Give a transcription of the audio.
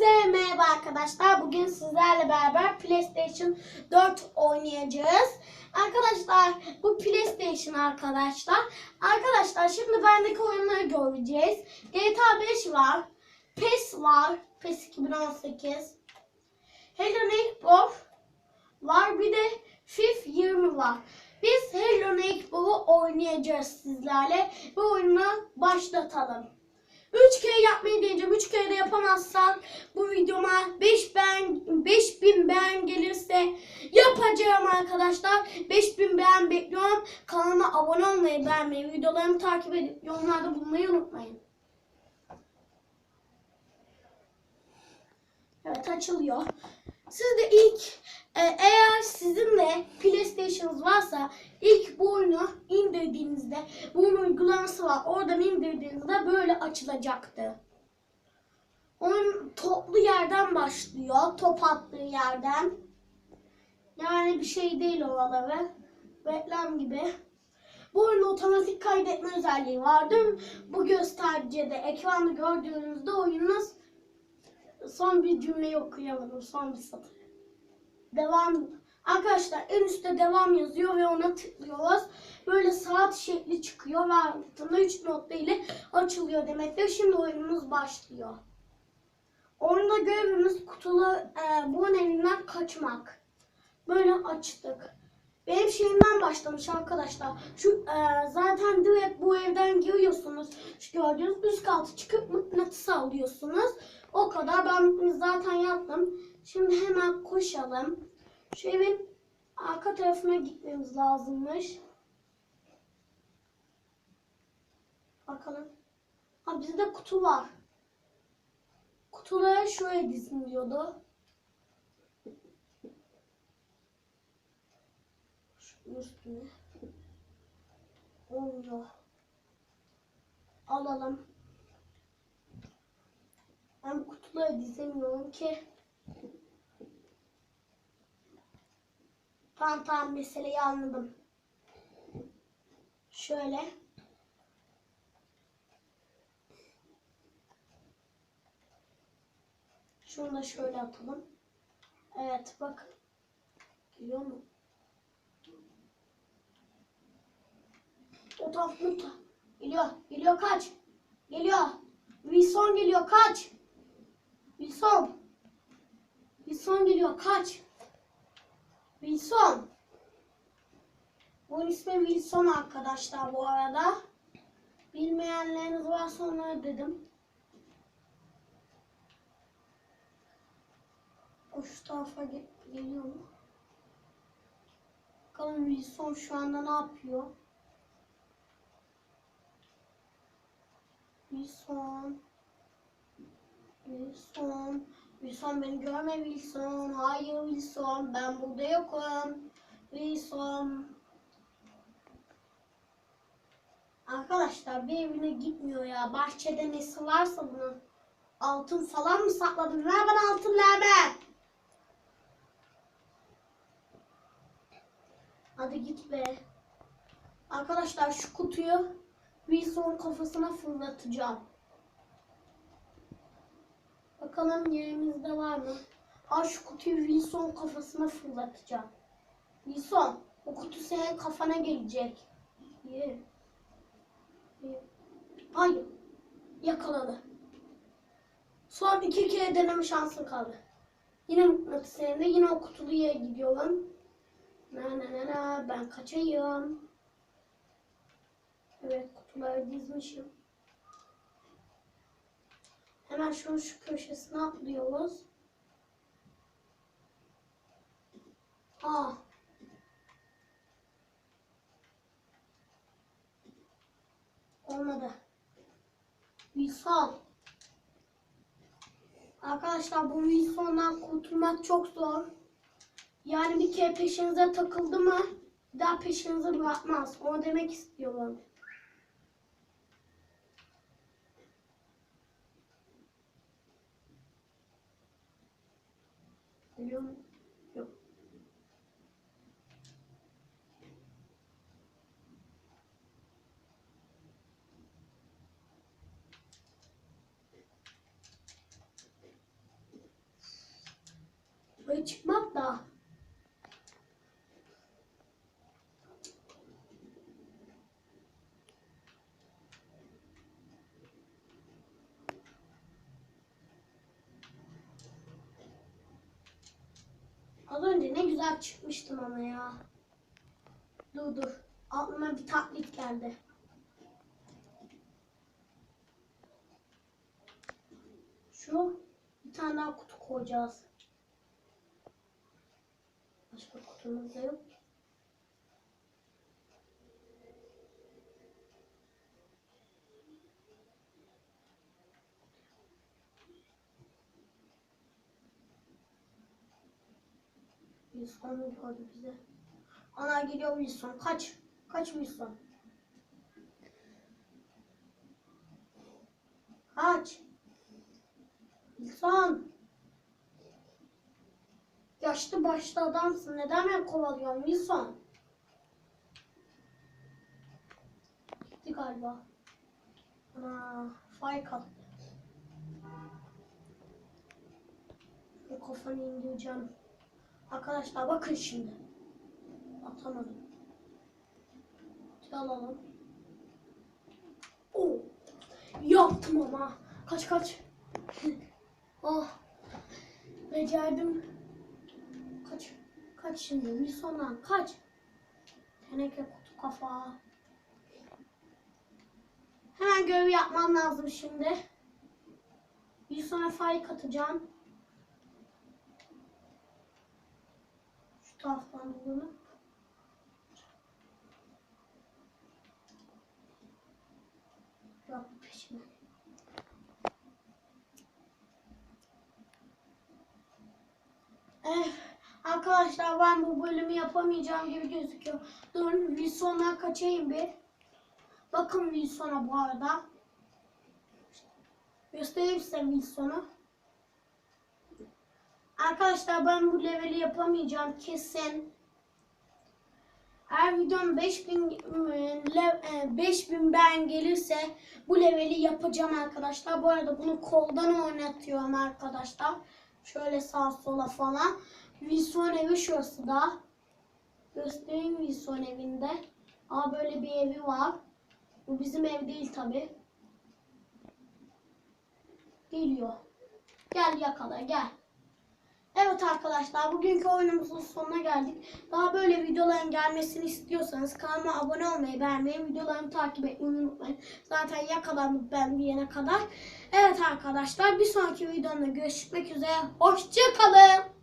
Hepinize merhaba arkadaşlar. Bugün sizlerle beraber PlayStation 4 oynayacağız. Arkadaşlar bu PlayStation arkadaşlar. Arkadaşlar şimdi bendeki oyunları göreceğiz. GTA 5 var. PES var. PES 2018. Hello Neighbor var. Bir de FIFA 20 var. Biz Hello Neighbor'u oynayacağız sizlerle. Bu oyunu başlatalım. 3 kere yapmayı deneyeceğim. 3 kere de yapamazsam bu videoma 5 ben 5000 beğen gelirse yapacağım arkadaşlar. 5000 beğen bekliyorum. Kanalıma abone olmayı, beğenmeyi, videolarımı takip edip yorumlarda bulmayı unutmayın. Evet açılıyor. Siz de ilk e, eğer sizin de PlayStation'ınız varsa ilk bu oyunu indirdiğinizde bunun uygulaması var. Oradan indirdiğinizde böyle açılacaktı. Oyun toplu yerden başlıyor. Top attığı yerden. Yani bir şey değil oraları. Reklam gibi. Bu oyunun otomatik kaydetme özelliği vardır. Bu göstergede ekranda gördüğünüzde oyunuz son bir cümleyi okuyamadım. Son bir satır. Devam. Arkadaşlar en üstte devam yazıyor ve ona tıklıyoruz. Böyle saat şekli çıkıyor ve altında 3 nokta ile açılıyor demektir. Şimdi oyunumuz başlıyor. Oyunda görevimiz kutulu e, bunun elinden kaçmak. Böyle açtık. Benim şeyimden başlamış arkadaşlar. Şu e, zaten direkt bu evden giriyorsunuz. Şu gördüğünüz üst katı çıkıp mıknatısı alıyorsunuz. O kadar ben zaten yaptım. Şimdi hemen koşalım. Şu evin arka tarafına gitmemiz lazımmış. Bakalım. Ha bizde kutu var. Kutuları şuraya dizin diyordu. Şu üstüne. Olmuyor. Alalım. Ben kutuları dizemiyorum ki. Tamam tamam meseleyi anladım. Şöyle. Şunu da şöyle atalım. Evet bak. Geliyor mu? O taraf. Geliyor. Geliyor kaç. Geliyor. Wilson geliyor kaç. Wilson. Wilson geliyor kaç. Wilson. Bunun ismi Wilson arkadaşlar bu arada. Bilmeyenleriniz varsa onları dedim. O şu tarafa ge- geliyor mu? Bakalım Wilson şu anda ne yapıyor? Wilson. Wilson. Wilson beni görme Wilson. Hayır Wilson. Ben burada yokum. Wilson. Arkadaşlar bir evine gitmiyor ya. Bahçede nesi varsa bunun. Altın falan mı sakladın? Ver bana altın ver Hadi git be. Arkadaşlar şu kutuyu Wilson kafasına fırlatacağım. Bakalım yerimizde var mı? Ha şu kutuyu Wilson kafasına fırlatacağım. Wilson o kutu senin kafana gelecek. Ye. Ye. Hayır. Yakaladı. Son iki kere deneme şansın kaldı. Yine mıknatıs elinde. Yine o kutuluya gidiyorum. Na na na na ben kaçayım. Evet kutuları dizmişim. Hemen şunun şu köşesine atlıyoruz. Aa. Olmadı. Wilson. Arkadaşlar bu Wilson'dan kurtulmak çok zor. Yani bir kere peşinize takıldı mı daha peşinize bırakmaz. Onu demek istiyorum. Görüyor musun? Yok. Buraya çıkmak da Az önce ne güzel çıkmıştım ama ya. Dur dur. Aklıma bir taklit geldi. Şu bir tane daha kutu koyacağız. Başka kutumuz da yok. Wilson gördü bize. Ana geliyor Wilson. Kaç. Kaç Wilson. Kaç. Wilson. Yaşlı başlı adamsın. Neden beni kovalıyorsun Wilson? Gitti galiba. Ana fay. Şu kafanı indireceğim. Arkadaşlar bakın şimdi. Atamadım. Alalım. Oo. Yaptım ama. Kaç kaç. oh. Becerdim. Kaç. Kaç şimdi. Bir sonra kaç. Teneke kutu kafa. Hemen görev yapmam lazım şimdi. Bir sonra fay katacağım. Taraftan bunu. Peşime. Eh, arkadaşlar ben bu bölümü yapamayacağım gibi gözüküyor. Dur Wilson'a kaçayım bir. Bakın Wilson'a bu arada. Göstereyim size Wilson'u. Arkadaşlar ben bu leveli yapamayacağım kesin. Eğer videom 5000 e, le- e, 5000 beğen gelirse bu leveli yapacağım arkadaşlar. Bu arada bunu koldan oynatıyorum arkadaşlar. Şöyle sağ sola falan. Wilson evi şurası da. Göstereyim Wilson evinde. Aa böyle bir evi var. Bu bizim ev değil tabi. Geliyor. Gel yakala gel. Evet arkadaşlar bugünkü oyunumuzun sonuna geldik. Daha böyle videoların gelmesini istiyorsanız kanalıma abone olmayı, beğenmeyi, videolarımı takip etmeyi unutmayın. Zaten yakalandık ben diyene kadar. Evet arkadaşlar bir sonraki videomda görüşmek üzere. Hoşçakalın.